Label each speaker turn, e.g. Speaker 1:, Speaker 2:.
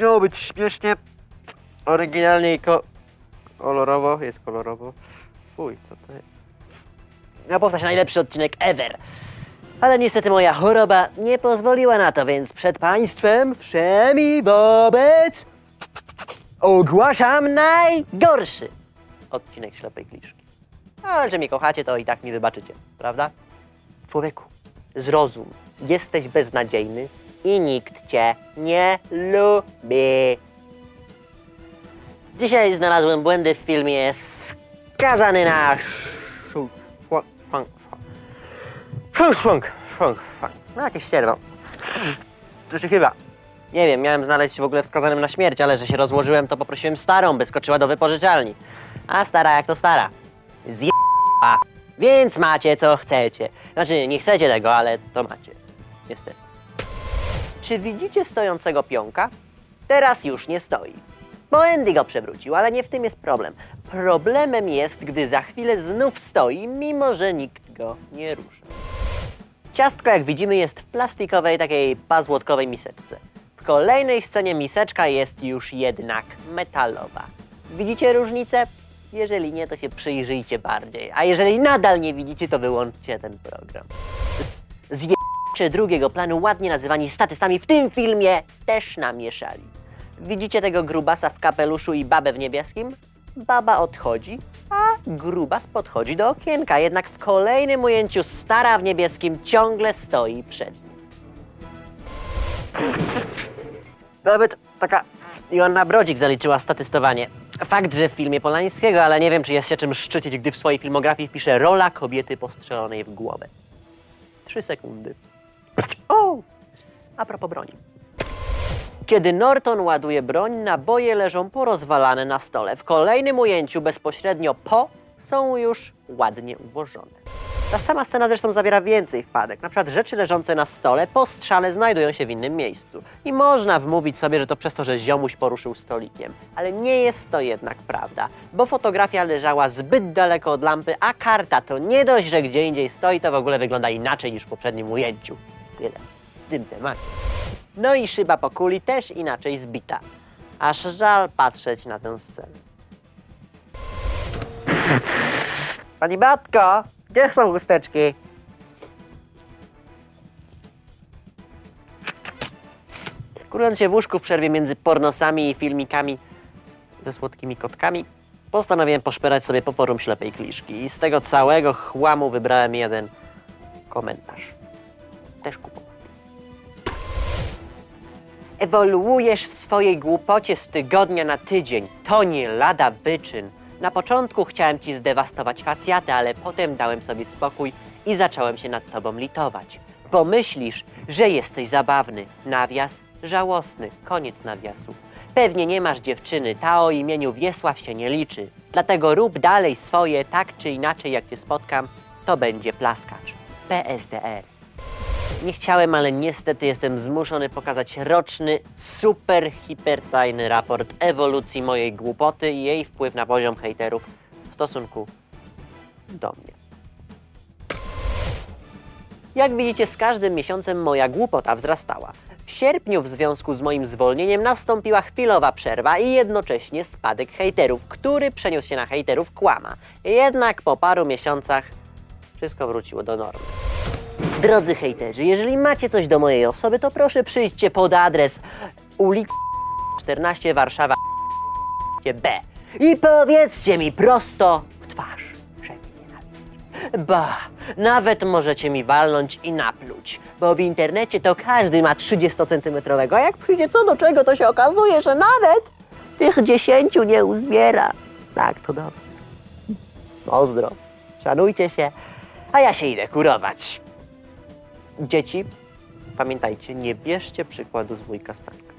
Speaker 1: Miało być śmiesznie, oryginalnie i ko- kolorowo. Jest kolorowo. Fuj, co to jest?
Speaker 2: Miał powstać najlepszy odcinek ever. Ale niestety moja choroba nie pozwoliła na to, więc przed państwem wszemi wobec ogłaszam najgorszy odcinek Ślepej Kliszki. Ale że mnie kochacie, to i tak mi wybaczycie, prawda? Człowieku, zrozum, jesteś beznadziejny i nikt cię nie lubi. Dzisiaj znalazłem błędy w filmie Skazany na szu- szło- szwank, szwank. Szwank. No jakieś ścierwo. To się chyba. Nie wiem, miałem znaleźć w ogóle wskazanym na śmierć, ale że się rozłożyłem, to poprosiłem starą, by skoczyła do wypożyczalni. A stara jak to stara. Zje... Więc macie co chcecie. Znaczy, nie chcecie tego, ale to macie. Niestety. Czy widzicie stojącego pionka? Teraz już nie stoi. Bo Andy go przewrócił, ale nie w tym jest problem. Problemem jest, gdy za chwilę znów stoi, mimo że nikt go nie rusza. Ciastko, jak widzimy, jest w plastikowej, takiej pazłotkowej miseczce. W kolejnej scenie miseczka jest już jednak metalowa. Widzicie różnicę? Jeżeli nie, to się przyjrzyjcie bardziej. A jeżeli nadal nie widzicie, to wyłączcie ten program. Zje***cze drugiego planu, ładnie nazywani statystami, w tym filmie też namieszali. Widzicie tego grubasa w kapeluszu i babę w niebieskim? Baba odchodzi, a grubas podchodzi do okienka, jednak w kolejnym ujęciu stara w niebieskim ciągle stoi przed nim. Nawet taka Joanna Brodzik zaliczyła statystowanie. Fakt, że w filmie Polańskiego, ale nie wiem, czy jest się czym szczycić, gdy w swojej filmografii wpisze rola kobiety postrzelonej w głowę. Trzy sekundy. A propos broni. Kiedy Norton ładuje broń, naboje leżą porozwalane na stole. W kolejnym ujęciu, bezpośrednio po, są już ładnie ułożone. Ta sama scena zresztą zawiera więcej wpadek. Na przykład rzeczy leżące na stole po strzale znajdują się w innym miejscu. I można wmówić sobie, że to przez to, że ziomuś poruszył stolikiem. Ale nie jest to jednak prawda, bo fotografia leżała zbyt daleko od lampy, a karta to nie dość, że gdzie indziej stoi, to w ogóle wygląda inaczej niż w poprzednim ujęciu. Tyle w tym temacie. No i szyba po kuli też inaczej zbita. Aż żal patrzeć na tę scenę. Pani Batko, gdzie są chusteczki? Kurując się w łóżku w przerwie między pornosami i filmikami ze słodkimi kotkami, postanowiłem poszperać sobie po forum ślepej kliszki i z tego całego chłamu wybrałem jeden komentarz. Też kupowałem. Ewoluujesz w swojej głupocie z tygodnia na tydzień. To nie lada wyczyn. Na początku chciałem ci zdewastować facjatę, ale potem dałem sobie spokój i zacząłem się nad tobą litować. Bo myślisz, że jesteś zabawny. Nawias żałosny. Koniec nawiasu. Pewnie nie masz dziewczyny, ta o imieniu Wiesław się nie liczy. Dlatego rób dalej swoje, tak czy inaczej jak cię spotkam, to będzie plaskacz. PSDR. Nie chciałem, ale niestety jestem zmuszony pokazać roczny, super, hipertajny raport ewolucji mojej głupoty i jej wpływ na poziom hejterów w stosunku do mnie. Jak widzicie, z każdym miesiącem moja głupota wzrastała. W sierpniu w związku z moim zwolnieniem nastąpiła chwilowa przerwa i jednocześnie spadek hejterów, który przeniósł się na hejterów kłama. Jednak po paru miesiącach wszystko wróciło do normy. Drodzy hejterzy, jeżeli macie coś do mojej osoby, to proszę przyjdźcie pod adres ulic 14 Warszawa B i powiedzcie mi prosto w twarz, że. Ba, nawet możecie mi walnąć i napluć, bo w internecie to każdy ma 30-centymetrowego, a jak przyjdzie co do czego, to się okazuje, że nawet tych 10 nie uzbiera. Tak, to dobrze. Pozdro. Szanujcie się, a ja się idę kurować. Dzieci, pamiętajcie, nie bierzcie przykładu z wujka Stańka.